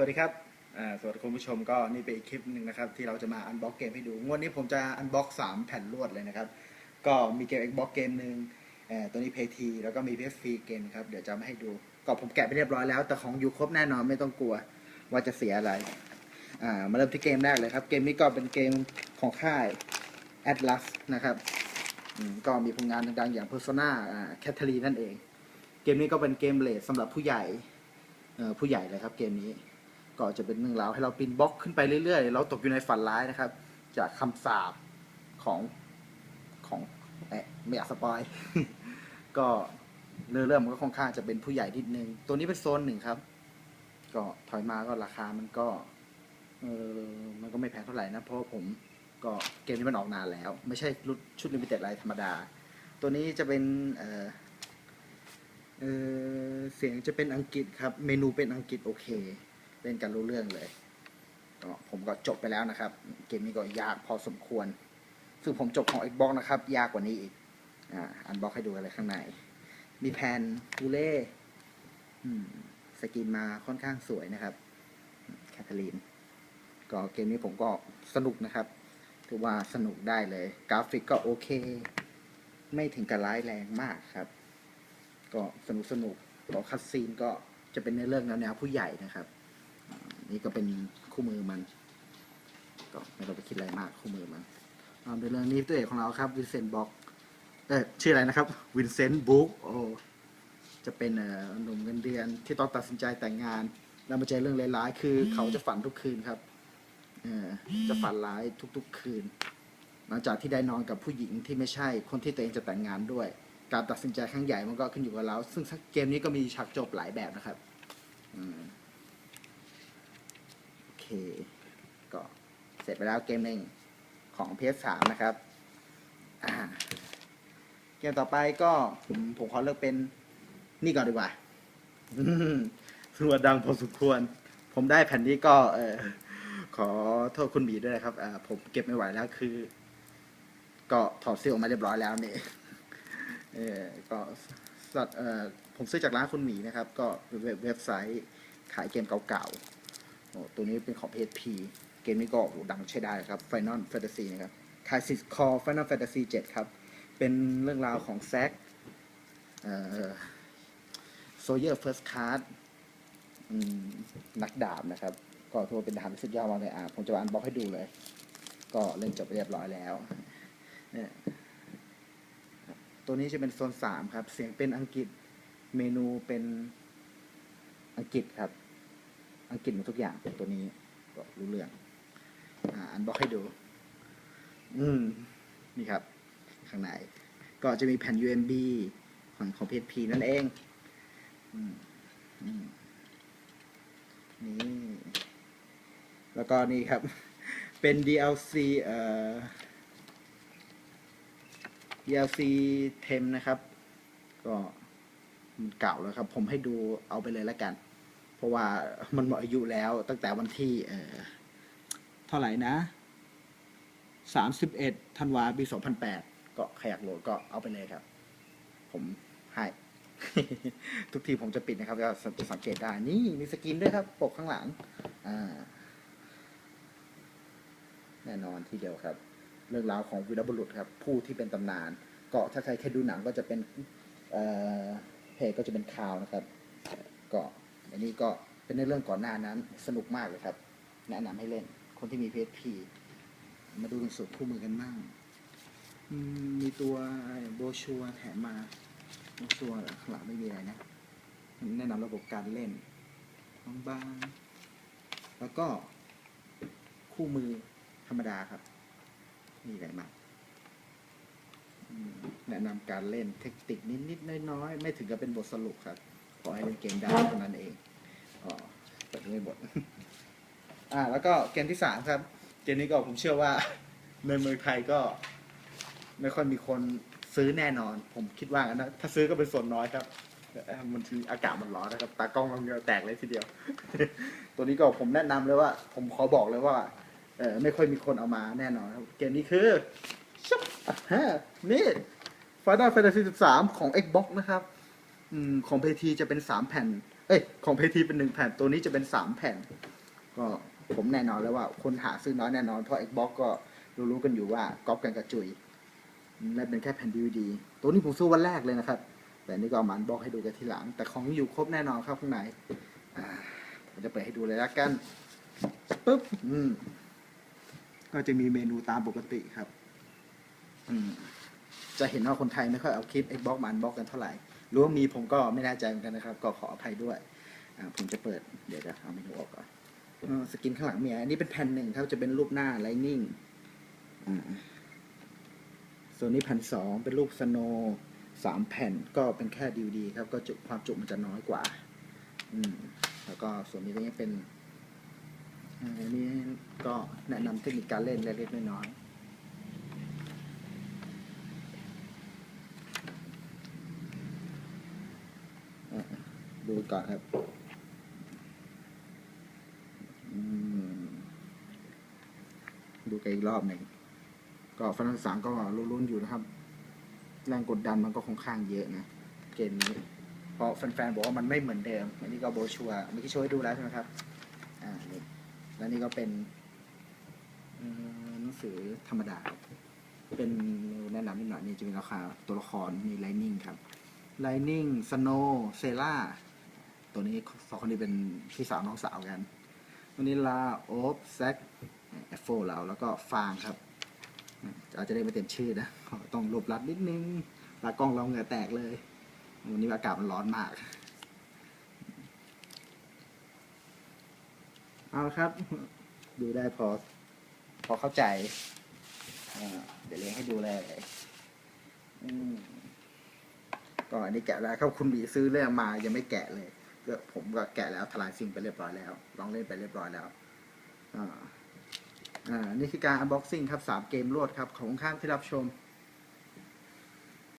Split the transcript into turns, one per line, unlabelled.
วัสดีครับสวัสดีคุณผู้ชมก็นี่เป็นอีกคลิปหนึ่งนะครับ ที่เราจะมาอันบ็อกเกมให้ดู งวดนี้ผมจะอันบ็อกสามแผ่นรวดเลยนะครับ ก็มีเกม Xbox เกมหนึ่งตัวนี้ PayT แล้วก็มี PS Free เกมครับ เดี๋ยวจะมาให้ดู ก็ผมแกะไปเรียบร้อยแล้ว แต่ของอยู่ครบแน่นอนไม่ต้องกลัวว่าจะเสียอะไร อ่า มาเริ่มที่เกมแรกเลยครับ เกมนี้ก็เป็นเกมของค่าย Atlas นะครับ ก็มีผลงานดังๆอย่าง Persona อ่า c a t h a r i n นั่นเอง เกมนี้ก็เป็นเกมเลดสำหรับผู้ใหญ่ผู้ใหญ่เลยครับเกมนี้ ก็จะเป็นเรื่องราวให้เราปีนบล็อกขึ้นไปเรื่อยๆ เราตกอยู่ในฝันร้ายนะครับ จากคำสาปของของเอะไม่อยากสปอยก็เนื้อเรื่องมันก็ค่อนข้างจะเป็นผู้ใหญ่นิดนึง ตัวนี้เป็นโซนหนึ่งครับ ก็ถอยมาก็ราคามันก็เออมันก็ไม่แพงเท่าไหร่นะ เพราะผมก็เกมนี้มันออกนานแล้ว ไม่ใช่รุ่นชุดลิมิเต็ดอะไรธรรมดา ตัวนี้จะเป็นเออเออเสียงจะเป็นอังกฤษครับ เมนูเป็นอังกฤษโอเค เล่นกันรู้เรื่องเลยผมก็จบไปแล้วนะครับ เกมนี้ก็ยากพอสมควร ซึ่งผมจบของ Xbox นะครับ ยากกว่านี้อีกอ่าอันบ็อกให้ดูอะไรข้างใน มีแผ่นบูเล่สกินมาค่อนข้างสวยนะครับ แคทเธอรีน ก็เกมนี้ผมก็สนุกนะครับ ถือว่าสนุกได้เลย กราฟิกก็โอเค ไม่ถึงกับร้ายแรงมากครับ ก็สนุกสนุกก็คัดซีนก็จะเป็นในเรื่องแนวแนวผู้ใหญ่นะครับ นี่ก็เป็นคู่มือมัน ก็ไม่ต้องไปคิดอะไรมากคู่มือมันเอาในเรื่องนี้ตัวเอกของเราครับวินเซนต์บ็อกเออชื่ออะไรนะครับวินเซนต์บุ๊กโอ้จะเป็นเอ่อหนุ่มเงินเดือนที่ต้องตัดสินใจแต่งงาน แล้วมาเจอเรื่องร้ายๆคือ เขาจะฝันทุกคืนครับเออจะฝันร้ายทุก ๆ คืน หลังจากที่ได้นอนกับผู้หญิงที่ไม่ใช่คนที่ตัวเองจะแต่งงานด้วย การตัดสินใจครั้งใหญ่มันก็ขึ้นอยู่กับเรา ซึ่งเกมนี้ก็มีฉากจบหลายแบบนะครับ อืม ก็เสร็จไปแล้วเกมหนึ่งของ PS3 นะครับเกมต่อไปก็ผมผมขอเลือกเป็นนี่ก่อนดีกว่ารัวดังพอสมควร ผมได้แผ่นนี้ก็เออขอโทษคุณหมีด้วยนะครับอผมเก็บไม่ไหวแล้วคือ ก็ถอดเสื้อออกมาเรียบร้อยแล้วนี่เออก็สัตเออผมซื้อจากร้านคุณหมีนะครับ ก็เว็บไซต์ขายเกมเก่าๆ ตัวนี้เป็นของ PSP เกมนี้ก็โหดังใช้ได้ครับ Final Fantasy นะครับ c r i s i s Core Final Fantasy 7 ครับ เป็นเรื่องราวของแซกโซเอ่อ Sawyer First Card อืมนักดาบนะครับ ก็ถือว่าเป็นดาบที่สุดยอดมากเลยอะผมจะอันบล็อกให้ดูเลย ก็เล่นจบเรียบร้อยแล้วเนี่ยตัวนี้จะเป็นโซนสามครับ เสียงเป็นอังกฤษ เมนูเป็นอังกฤษครับ อังกฤษหมดทุกอย่างตัวนี้ก็รู้เรื่องอ่าอันบอกให้ดู อืม นี่ครับ ข้างในก็จะมีแผ่น UMB ของของ PSP นั่นเองอืมอืมนี่ แล้วก็นี่ครับ เป็น DLC เอ่อ DLC เทมนะครับ ก็มันเก่าแล้วครับ ผมให้ดูเอาไปเลยแล้วกัน เพราะว่ามันหมดอายุแล้วตั้งแต่วันที่เอ่อเท่าไหร่นะสามสิบเอ็ดธันวาปีสองพันแปดก็ใครอยากโหลดก็เอาไปเลยครับ ผมให้ทุกทีผมจะปิดนะครับก็จะสังเกตได้นี่มีสกินด้วยครับ ปกข้างหลัง อ่า แน่นอนทีเดียวครับ เรื่องราวของวีรบุรุษครับ ผู้ที่เป็นตำนาน ก็ถ้าใครเคยดูหนังก็จะเป็น เอ่อเพจก็จะเป็นข่าวนะครับ ก็ อันนี้ก็เป็นในเรื่องก่อนหน้านั้นสนุกมากเลยครับ แนะนำให้เล่น คนที่มีเพจพีมาดูเป็นสูตรคู่มือกันบ้างมีตัวโบชัวแถมมาโบชัวหรอข้างหลังไม่มีอะไรนะ แนะนำระบบการเล่นบางๆแล้วก็คู่มือธรรมดาครับมีอะไรมากแนะนำการเล่นเทคนิคนิดๆน้อยๆ ไม่ถึงกับเป็นบทสรุปครับ ขอให้เล่นเกมได้เท่านั้นเองอ๋อเปิดไม่บทอ่า แล้วก็เกมที่สามครับ เกมนี้ก็ผมเชื่อว่า ในเมืองไทยก็ ไม่ค่อยมีคนซื้อแน่นอน ผมคิดว่างั้นนะ ถ้าซื้อก็เป็นส่วนน้อยครับเอ่อมันทีอากาศมันร้อนนะครับ ตากล้องเราเหงือแตกเลยทีเดียว ตัวนี้ก็ผมแนะนำเลยว่า ผมขอบอกเลยว่า เออไม่ค่อยมีคนเอามาแน่นอนครับ เกมนี้คือชุบอะฮะนี่ Final Fantasy 13 ของ Xbox นะครับ อมของ PT จะเป็น3แผ่น เอ้ย ของ PT เป็น1แผ่น ตัวนี้จะเป็น3แผ่น ก็ผมแน่นอนแล้วว่า คนหาซื้อน้อยแน่นอน เพราะ Xbox ก็รู้ๆกันอยู่ว่าก๊อปกันกระจุย และเป็นแค่แผ่นดีวดี ตัวนี้ผมซื้อวันแรกเลยนะครับ แต่นี่ก็เอามันบอกให้ดูกันทีหลัง แต่ของอยู่ครบแน่นอนครับข้างในผมจะเปิดให้ดูเลยละกันปุ๊บ อืม ก็จะมีเมนูตามปกติครับ อืม จะเห็นว่าคนไทยไม่ค่อยเอาคลิป Xbox มันบอกกันเท่าไหร่ หรือว่ามีผมก็ไม่แน่ใจเหมือนกันนะครับ ก็ขออภัยด้วยผมจะเปิดเดี๋ยวจะเอาเมนูออกก่อนสกินข้างหลังเมียอันนี้เป็นแผ่นหนึ่งครับจะเป็นรูปหน้า Lightning อ่าส่วนนี้แผ่นสองเป็นรูปสโนสามแผ่นก็เป็นแค่ดีวดีครับ ก็จุความจุมันจะน้อยกว่า อืม แล้วก็ส่วนนี้ก็ยังเป็นอันนี้ก็แนะนำเทคนิคการเล่นเล็กๆน้อยๆอะ ดูก่อนครับดูกันอีกรอบหนึ่งก็ฝรั่งสามก็ลุ้นๆอยู่นะครับ แรงกดดันมันก็ค่อนข้างเยอะนะเกมนี้เพราะแฟนๆบอกว่ามันไม่เหมือนเดิม อันนี้ก็โบชัวเมื่อกี้โชว์ดูแล้วใช่ไหมครับ อ่านี่แล้วนี่ก็เป็นหนังสือธรรมดา เป็นแนะนำนิดหน่อยนี่จะมีราคาตัวละครมีไลนิ่งครับไลนิ่งสโนเซล่า ตัวนี้สองคนนี้เป็นพี่สาวน้องสาวกันวันนี้ลาโอบแซกแอฟโฟเราแล้วก็ฟางครับอาจจะได้ไม่เต็มชื่อนะต้องรวบรัดนิดนึงตากล้องเราเหงื่อแตกเลยวันนี้อากาศมันร้อนมากเอาครับ ดูได้พอ พอเข้าใจ เดี๋ยวเลี้ยงให้ดูเลยก็อันนี้แกะแล้วครับคุณบีซื้อเรื่องมายังไม่แกะเลย ผมก็แกะแล้วทลายซิงไปเรียบร้อยแล้ว ลองเล่นไปเรียบร้อยแล้วอ่าอ่านี่คือการ unboxing ครับสามเกมรวดครับ ของข้างที่รับชม